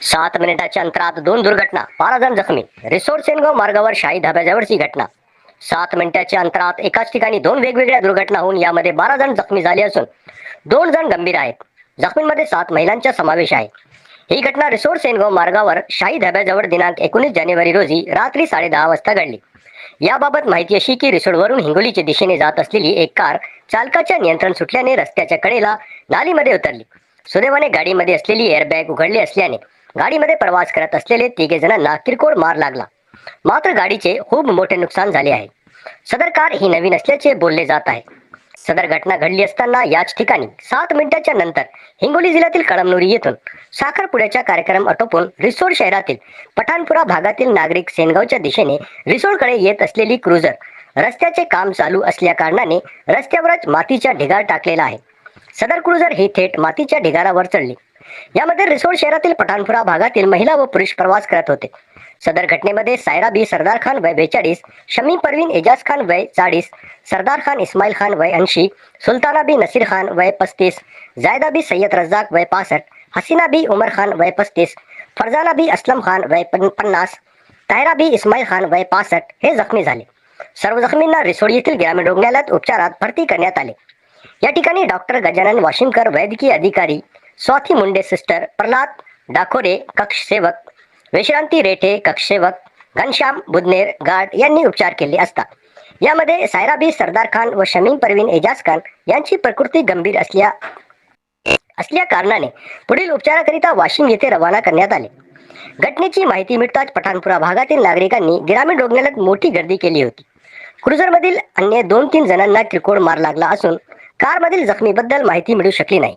सात मिनिटाच्या अंतरात दोन दुर्घटना बारा जण जखमी. रिसोर्ट सेनगाव मार्गावर शाही धाब्याजवळची घटना. सात मिनिटाच्या अंतरात एकाच ठिकाणी दोन वेगवेगळ्या दुर्घटना होऊन यामध्ये बारा जण जखमी झाले असून दोन जण गंभीर आहेत. जखमींमध्ये सात महिलांचा समावेश आहे. ही घटना रिसोर्ट सेनगाव मार्गावर शाही धाब्याजवळ दिनांक एकोणीस जानेवारी रोजी रात्री साडेदहा वाजता घडली. याबाबत माहिती अशी की रिसोडवरून हिंगोलीच्या दिशेने जात असलेली एक कार चालकाच्या नियंत्रण सुटल्याने रस्त्याच्या कडेला नालीमध्ये उतरली. सुदैवाने गाडीमध्ये असलेली एअरबॅग उघडली असल्याने गाडीमध्ये प्रवास करत असलेले तिघे जणांना किरकोळ मार लागला. मात्र गाडीचे खूप मोठे नुकसान झाले आहे. सदर कार ही नवीन असल्याचे बोलले जात आहे. सदर घटना घडली असताना याच ठिकाणी सात मिनिटाच्या नंतर हिंगोली जिल्ह्यातील कळमनुरी येथून साखरपुड्याचा कार्यक्रम आटोपून रिसोड शहरातील पठाणपुरा भागातील नागरिक सेनगावच्या दिशेने रिसोडकडे येत असलेली क्रुझर रस्त्याचे काम चालू असल्या कारणाने रस्त्यावरच मातीचा ढिगार टाकलेला आहे. सदर क्रुझर ही थेट मातीच्या ढिगारावर चढली. यामध्ये रिसोड शहरातील पठाणपुरा भागातील महिला व पुरुष प्रवास करत होते. सदर घटनेमध्ये सायरा बी सरदार खान वय बेचाळीस शमी परवीन एजाज खान वय चाळीस सरदार खान इस्माईल खान वय ऐंशी सुलताना बी नसीर खान वय पस्तीस जायदा बी सय्यद रज्जाक वय पासष्ट हसीना बी उमर खान वय पस्तीस फरजाना बी असलम खान वय पन्नास तायरा बी इस्माईल खान वय पासष्ट हे जखमी झाले. सर्व जखमींना रिसोड येथील ग्रामीण रुग्णालयात उपचारात भरती करण्यात आले. या ठिकाणी डॉक्टर गजानन वाशिमकर वैद्यकीय अधिकारी स्वाती मुंडे सिस्टर प्रल्हाद डाकोरे कक्ष सेवक विश्रांती रेठे कक्ष सेवक घनश्याम बुधनेर गार्ड यांनी उपचार केले असता. यामध्ये सायराबी सरदार खान व शमीम परवीन एजाज खान यांची प्रकृती गंभीर असल्या असल्या कारणाने पुढील उपचाराकरिता वाशिम येथे रवाना करण्यात आले. घटनेची माहिती मिळताच पठाणपुरा भागातील नागरिकांनी ग्रामीण रुग्णालयात मोठी गर्दी केली होती. क्रुझरमधील अन्य दोन तीन जणांना किरकोळ मार लागला असून कारमधील जखमीबद्दल माहिती मिळू शकली नाही.